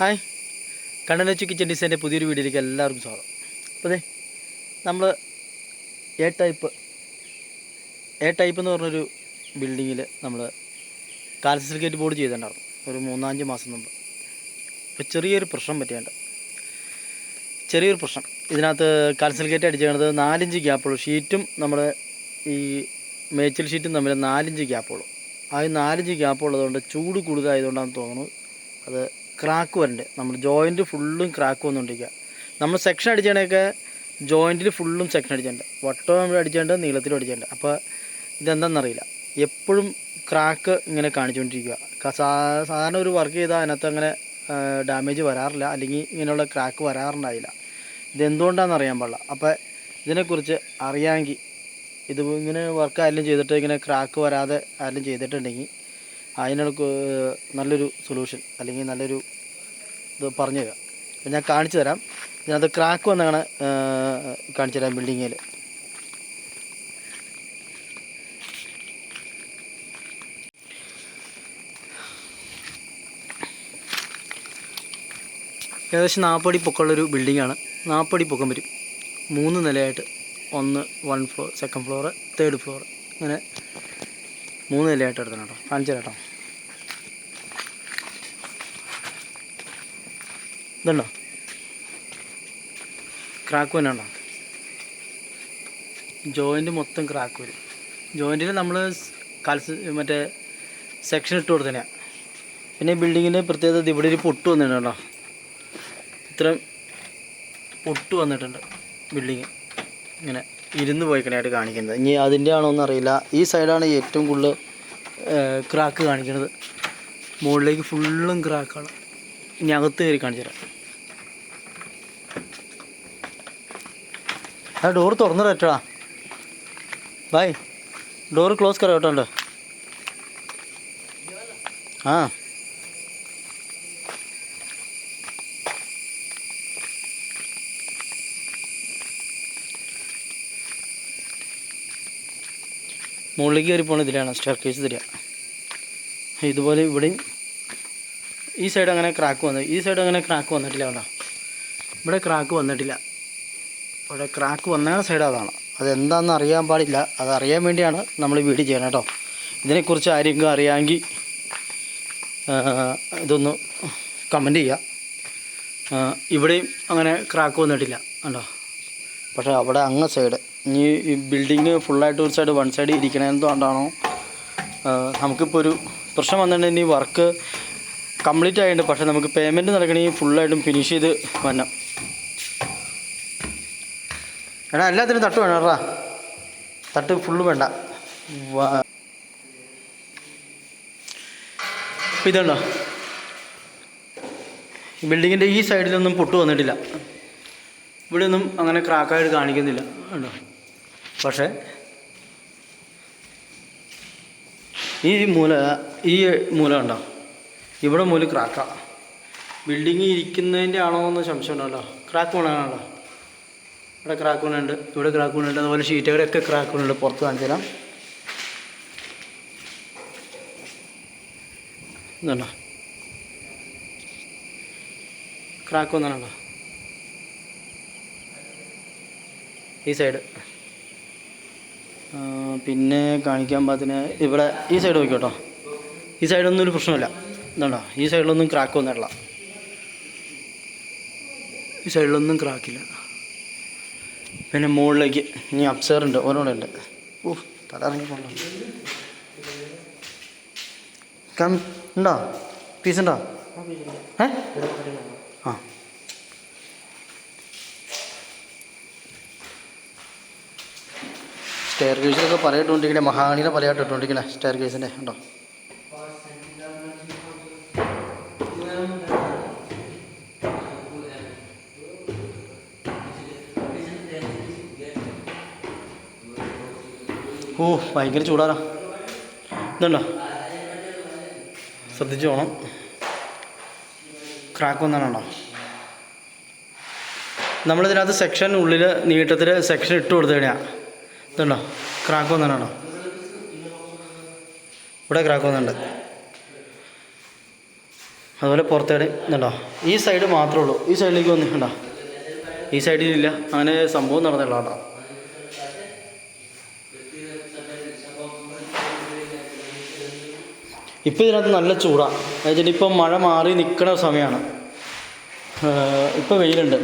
Hi. കണ്ണനച്ചു kitchen ഡിസൈന്റെ പുതിയൊരു വീഡിയോയിലേക്ക് എല്ലാവർക്കും സ്വാഗതം. അപ്പോൾ അതെ നമ്മൾ എ ടൈപ്പ് എ ടൈപ്പ് എന്ന് പറഞ്ഞൊരു ബിൽഡിങ്ങിൽ നമ്മൾ കാൽസിലിക്കേറ്റ് ബോർഡ് ചെയ്തിട്ടുണ്ടായിരുന്നു. ഒരു മൂന്നാഞ്ച് മാസം മുമ്പ്. അപ്പോൾ ചെറിയൊരു പ്രശ്നം പറ്റിയുണ്ട് ചെറിയൊരു പ്രശ്നം. ഇതിനകത്ത് കാൽസിലിക്കേറ്റ് അടിച്ചത് നാലിഞ്ച് ഗ്യാപ്പുള്ളൂ ഷീറ്റും നമ്മുടെ ഈ മേച്ചിൽ ഷീറ്റും തമ്മിൽ നാലിഞ്ച് ഗ്യാപ്പുള്ളൂ ആ നാലിഞ്ച് ഗ്യാപ്പ് ഉള്ളതുകൊണ്ട് ചൂട് കൂടുതലായതുകൊണ്ടാണെന്ന് തോന്നുന്നു. അത് ക്രാക്ക് വരണ്ട്. നമ്മൾ ജോയിന്റ് ഫുള്ളും ക്രാക്ക് വന്നുകൊണ്ടിരിക്കുക നമ്മൾ സെക്ഷൻ അടിച്ചതിനൊക്കെ ജോയിന്റിൽ ഫുള്ളും സെക്ഷൻ അടിച്ചിട്ടുണ്ട് വട്ടവും അടിച്ചിട്ടുണ്ട് നീളത്തിലും അടിച്ചിട്ടുണ്ട് അപ്പോൾ ഇതെന്താണെന്നറിയില്ല എപ്പോഴും ക്രാക്ക് ഇങ്ങനെ കാണിച്ചുകൊണ്ടിരിക്കുക സാധാരണ ഒരു വർക്ക് ചെയ്താൽ അതിനകത്ത് അങ്ങനെ ഡാമേജ് വരാറില്ല. അല്ലെങ്കിൽ ഇങ്ങനെയുള്ള ക്രാക്ക് വരാറുണ്ടായില്ല. ഇതെന്തുകൊണ്ടാണെന്ന് അറിയാൻ പാടില്ല. അപ്പോൾ ഇതിനെക്കുറിച്ച് അറിയാമെങ്കിൽ ഇത് ഇങ്ങനെ വർക്ക് ആരെങ്കിലും ചെയ്തിട്ട് ഇങ്ങനെ ക്രാക്ക് വരാതെ ആരെങ്കിലും ചെയ്തിട്ടുണ്ടെങ്കിൽ അതിനുള്ള നല്ലൊരു സൊല്യൂഷൻ അല്ലെങ്കിൽ നല്ലൊരു ഇത് പറഞ്ഞു തരാം അപ്പം ഞാൻ കാണിച്ചു തരാം ഇതിനകത്ത് ക്രാക്ക് വന്നാണ് കാണിച്ചു തരാം ബിൽഡിങ്ങിൽ ഏകദേശം നാൽപ്പടി പൊക്കമുള്ളൊരു ബിൽഡിങ്ങാണ് നാൽപ്പടി പൊക്കം വരും. മൂന്ന് നിലയായിട്ട്. ഒന്ന് one floor second floor third floor അങ്ങനെ മൂന്ന് നിലയായിട്ട് എടുക്കണം കേട്ടോ. കാണിച്ചു തരാം കേട്ടോ. ഇതുണ്ടോ? ക്രാക്ക് വന്നുണ്ടോ ജോയിന്റ് മൊത്തം ക്രാക്ക് വരും. ജോയിന്റിൽ നമ്മൾ കാൽസ് മറ്റേ സെക്ഷൻ ഇട്ട് കൊടുത്തതിനാണ് പിന്നെ ഈ ബിൽഡിങ്ങിന്റെ പ്രത്യേകത ഇവിടെ ഒരു പൊട്ട് വന്നിട്ടുണ്ട് കേട്ടോ. ഇത്രയും പൊട്ട് വന്നിട്ടുണ്ട് ബിൽഡിങ് ഇങ്ങനെ ഇരുന്ന് പോയിക്കണായിട്ട് കാണിക്കുന്നത്. ഇനി അതിന്റെ ആണോ എന്നറിയില്ല ഈ സൈഡാണ് ഏറ്റവും കൂടുതൽ ക്രാക്ക് കാണിക്കുന്നത്. മുകളിലേക്ക് ഫുള്ളും ക്രാക്കാണ് ഇനി അകത്ത് കയറി കാണിച്ചു തരാം ആ ഡോർ തുറന്നു പറ്റടാ ബായ്. ഡോർ ക്ലോസ് കറ കേട്ടോ ആ. മുകളിലേക്ക് കയറി പോകുന്ന ഇതിലാണ് സ്റ്റെയർ കേസ് തരിക ഇതുപോലെ ഇവിടെയും ഈ സൈഡ് അങ്ങനെ ക്രാക്ക് വന്നു ഈ സൈഡ് അങ്ങനെ ക്രാക്ക് വന്നിട്ടില്ല കേട്ടോ ഇവിടെ ക്രാക്ക് വന്നിട്ടില്ല. ഇവിടെ ക്രാക്ക് വന്ന സൈഡ് അതാണ്. അതെന്താണെന്ന് അറിയാൻ പാടില്ല. അതറിയാൻ വേണ്ടിയാണ് നമ്മൾ വീഡിയോ ചെയ്യണം കേട്ടോ. ഇതിനെക്കുറിച്ച് ആരെങ്കിലും അറിയാമെങ്കിൽ ഇതൊന്ന് കമന്റ് ചെയ്യുക. ഇവിടെയും അങ്ങനെ ക്രാക്ക് വന്നിട്ടില്ല കണ്ടോ? പക്ഷേ അവിടെ അങ്ങ് സൈഡ് ഇനി ഈ ബിൽഡിങ് ഫുള്ളായിട്ട് ഒരു സൈഡ് വൺ സൈഡ് ഇരിക്കണതുകൊണ്ടാണോ നമുക്കിപ്പോൾ ഒരു പ്രശ്നം വന്നിട്ടുണ്ടെങ്കിൽ വർക്ക് കംപ്ലീറ്റ് ആയിട്ടുണ്ട്. പക്ഷേ നമുക്ക് പേയ്മെന്റ് നടക്കണമെങ്കിൽ ഫുള്ളായിട്ടും ഫിനിഷ് ചെയ്ത് വരണം. എടാ എല്ലാത്തിനും തട്ട് വേണം എടാ. തട്ട് ഫുള്ള് വേണ്ട. ഇതുണ്ടോ? ബിൽഡിങ്ങിന്റെ ഈ സൈഡിലൊന്നും പൊട്ട് വന്നിട്ടില്ല. ഇവിടെ ഒന്നും അങ്ങനെ ക്രാക്കായിട്ട് കാണിക്കുന്നില്ല. ഉണ്ടോ പക്ഷേ ഈ മൂല ഈ മൂല ഉണ്ടോ ഇവിടെ മൂല ക്രാക്കാണ് ബിൽഡിങ് ഇരിക്കുന്നതിന്റെ ആണോ എന്ന് സംശയം ഉണ്ടല്ലോ ക്രാക്ക് വീണാണല്ലോ ഇവിടെ ക്രാക്ക് വീണുണ്ട് ഇവിടെ ക്രാക്ക് വീണുണ്ട് അതുപോലെ ഷീറ്റുകളൊക്കെ ക്രാക്ക് വീണുണ്ട് പുറത്ത് കാണിച്ചു തരാം ഇതുണ്ടോ? ക്രാക്ക് വന്നാണല്ലോ ഈ സൈഡ്. പിന്നെ കാണിക്കാൻ പാത്തിന് ഇവിടെ ഈ സൈഡ് നോക്കിയോട്ടോ ഈ സൈഡൊന്നും ഒരു പ്രശ്നമില്ല. ഇതുണ്ടോ? ഈ സൈഡിലൊന്നും ക്രാക്ക് വന്നിട്ടില്ല. ഈ സൈഡിലൊന്നും ക്രാക്കില്ല. പിന്നെ മുകളിലേക്ക് ഇനി അപ്സേർ ഉണ്ട്. ഓരോടെ ഉണ്ട്. ഓ തല ഇറങ്ങി പോകണം കം ഉണ്ടോ? പീസ് ഉണ്ടോ? ഏ? ആ. സ്റ്റെയർ കേസിലൊക്കെ പറയിട്ടുകൊണ്ടിരിക്കണേ മഹാണിയുടെ പലയായിട്ട് സ്റ്റെയർ കേസിന്റെ ഉണ്ടോ? ഓ ഭയങ്കര ചൂടാറാ ഇതുണ്ടോ? ശ്രദ്ധിച്ചു പോകണം ക്രാക്ക് വന്നാണോ നമ്മളിതിനകത്ത് സെക്ഷൻ ഉള്ളിൽ നീട്ടത്തിൽ സെക്ഷൻ ഇട്ട് കൊടുത്തു കഴിഞ്ഞാൽ ഇതുണ്ടോ? ക്രാക്ക് വന്നാണോ ഇവിടെ ക്രാക്ക് വന്നുണ്ട് അതുപോലെ പുറത്തേടെ ഇതുണ്ടോ? ഈ സൈഡ് മാത്രമേ ഉള്ളൂ. ഈ സൈഡിലേക്ക് വന്നിട്ടുണ്ടോ ഈ സൈഡിലില്ല അങ്ങനെ സംഭവം നടന്നില്ല കേട്ടോ. ഇപ്പം ഇതിനകത്ത് നല്ല ചൂടാണ് എന്നുവെച്ചാൽ ഇപ്പം മഴ മാറി നിൽക്കുന്ന സമയമാണ് ഇപ്പം വെയിലുണ്ട്.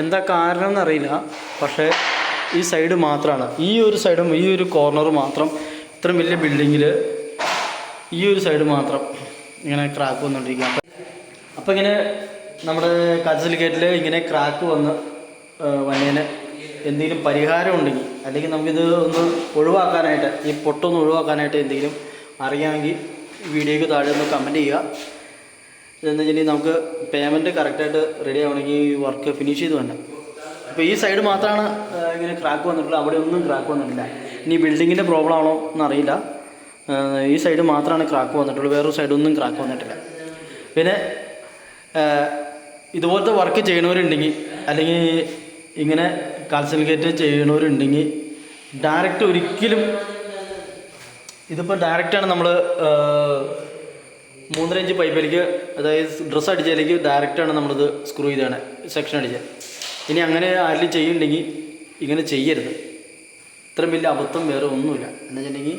എന്താ കാരണം എന്നറിയില്ല പക്ഷേ ഈ സൈഡ് മാത്രമാണ് ഈ ഒരു സൈഡും ഈ ഒരു കോർണർ മാത്രം ഇത്രയും വലിയ ബിൽഡിങ്ങിൽ ഈ ഒരു സൈഡ് മാത്രം ഇങ്ങനെ ക്രാക്ക് വന്നുകൊണ്ടിരിക്കുക അപ്പോൾ ഇങ്ങനെ നമ്മുടെ കച്ചിലിക്കേറ്റിൽ ഇങ്ങനെ ക്രാക്ക് വന്ന് വന്നതിന് എന്തെങ്കിലും പരിഹാരം ഉണ്ടെങ്കിൽ അല്ലെങ്കിൽ നമുക്കിത് ഒന്ന് ഒഴിവാക്കാനായിട്ട് ഈ പൊട്ടൊന്ന് ഒഴിവാക്കാനായിട്ട് എന്തെങ്കിലും അറിയാമെങ്കിൽ വീഡിയോയ്ക്ക് താഴെ ഒന്ന് കമന്റ് ചെയ്യുക. എന്ന് വെച്ചിട്ടുണ്ടെങ്കിൽ നമുക്ക് പേയ്മെന്റ് കറക്റ്റായിട്ട് റെഡി ആവണമെങ്കിൽ ഈ വർക്ക് ഫിനിഷ് ചെയ്ത് തന്നെ അപ്പോൾ ഈ സൈഡ് മാത്രമാണ് ഇങ്ങനെ ക്രാക്ക് വന്നിട്ടുള്ളത്. അവിടെ ഒന്നും ക്രാക്ക് വന്നിട്ടില്ല. ഇനി ബിൽഡിങ്ങിന്റെ പ്രോബ്ലം ആണോ എന്നറിയില്ല ഈ സൈഡ് മാത്രമാണ് ക്രാക്ക് വന്നിട്ടുള്ളൂ വേറൊരു സൈഡൊന്നും ക്രാക്ക് വന്നിട്ടില്ല. പിന്നെ ഇതുപോലത്തെ വർക്ക് ചെയ്യണവരുണ്ടെങ്കിൽ അല്ലെങ്കിൽ ഇങ്ങനെ കാൽസൽഗേറ്റ് ചെയ്യണവരുണ്ടെങ്കിൽ ഡയറക്റ്റ് ഒരിക്കലും ഇതിപ്പോൾ ഡയറക്റ്റാണ് നമ്മൾ മൂന്നര ഇഞ്ച് പൈപ്പിലേക്ക് അതായത് ഡ്രസ്സ് അടിച്ചതിലേക്ക് ഡയറക്റ്റാണ് നമ്മളിത് സ്ക്രൂ ചെയ്താണ് സെക്ഷൻ അടിച്ചത്. ഇനി അങ്ങനെ ആരെങ്കിലും ചെയ്യുന്നുണ്ടെങ്കിൽ ഇങ്ങനെ ചെയ്യരുത്. ഇത്രയും വലിയ അബദ്ധം വേറെ ഒന്നുമില്ല. എന്ന് വെച്ചിട്ടുണ്ടെങ്കിൽ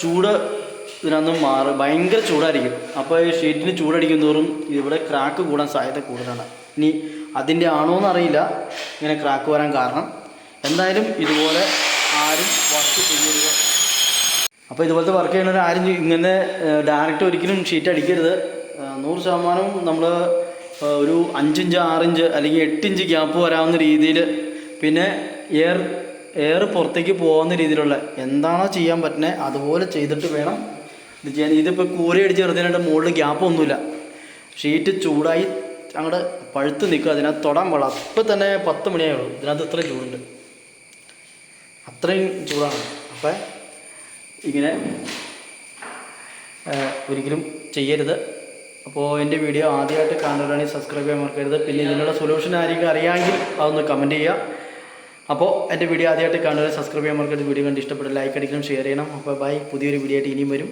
ചൂട് ഇതിനൊന്നും മാറി ഭയങ്കര ചൂടായിരിക്കും. അപ്പോൾ ഈ ഷീറ്റിന് ചൂടടിക്കും തോറും ഇവിടെ ക്രാക്ക് കൂടാൻ സാധ്യത കൂടുതലാണ്. ഇനി അതിന്റെ ആണോ എന്നറിയില്ല. ഇങ്ങനെ ക്രാക്ക് വരാൻ കാരണം. എന്തായാലും ഇതുപോലെ ആരും വർക്ക് ചെയ്യരുത്. അപ്പോൾ ഇതുപോലത്തെ വർക്ക് ചെയ്യുന്നവർ ആരും ഇങ്ങനെ ഡയറക്റ്റ് ഒരിക്കലും ഷീറ്റ് അടിക്കരുത്. നൂറ് ശതമാനം നമ്മൾ ഒരു അഞ്ചിഞ്ച് ആറിഞ്ച് അല്ലെങ്കിൽ എട്ടിഞ്ച് ഗ്യാപ്പ് വരാവുന്ന രീതിയിൽ പിന്നെ എയർ എയർ പുറത്തേക്ക് പോകുന്ന രീതിയിലുള്ള എന്താണോ ചെയ്യാൻ പറ്റുന്നത് അതുപോലെ ചെയ്തിട്ട് വേണം ചെയ്യാൻ ഇതിപ്പോൾ കൂര അടിച്ച് ചേർത്തതിനായിട്ട് മുകളിൽ ഗ്യാപ്പ് ഒന്നുമില്ല. ഷീറ്റ് ചൂടായി അങ്ങോട്ട് പഴുത്ത് നിൽക്കുക. അതിനകത്ത് തൊടാൻ പാടില്ല. അപ്പം തന്നെ പത്ത് മണിയായുള്ളൂ. ഇതിനകത്ത് ഇത്രയും ചൂടുണ്ട്. അത്രയും ചൂടാണ്. അപ്പം ഇങ്ങനെ ഒരിക്കലും ചെയ്യരുത്. അപ്പോൾ എന്റെ വീഡിയോ ആദ്യമായിട്ട് കാണുകയാണെങ്കിൽ സബ്സ്ക്രൈബ് ചെയ്യാൻ മറക്കരുത്. പിന്നെ ഇതിനുള്ള സൊല്യൂഷൻ ആരെങ്കിലും അറിയാമെങ്കിൽ അതൊന്ന് കമന്റ് ചെയ്യുക. അപ്പോൾ എന്റെ വീഡിയോ ആദ്യമായിട്ട് കാണുകയാണെങ്കിൽ സബ്സ്ക്രൈബ് ചെയ്യാൻ മറക്കരുത്. വീഡിയോ കണ്ട് ഇഷ്ടപ്പെട്ട ലൈക്ക് അടിക്കണം ഷെയർ ചെയ്യണം. അപ്പോൾ ബൈ പുതിയൊരു വീഡിയോ ആയിട്ട് ഇനിയും വരും.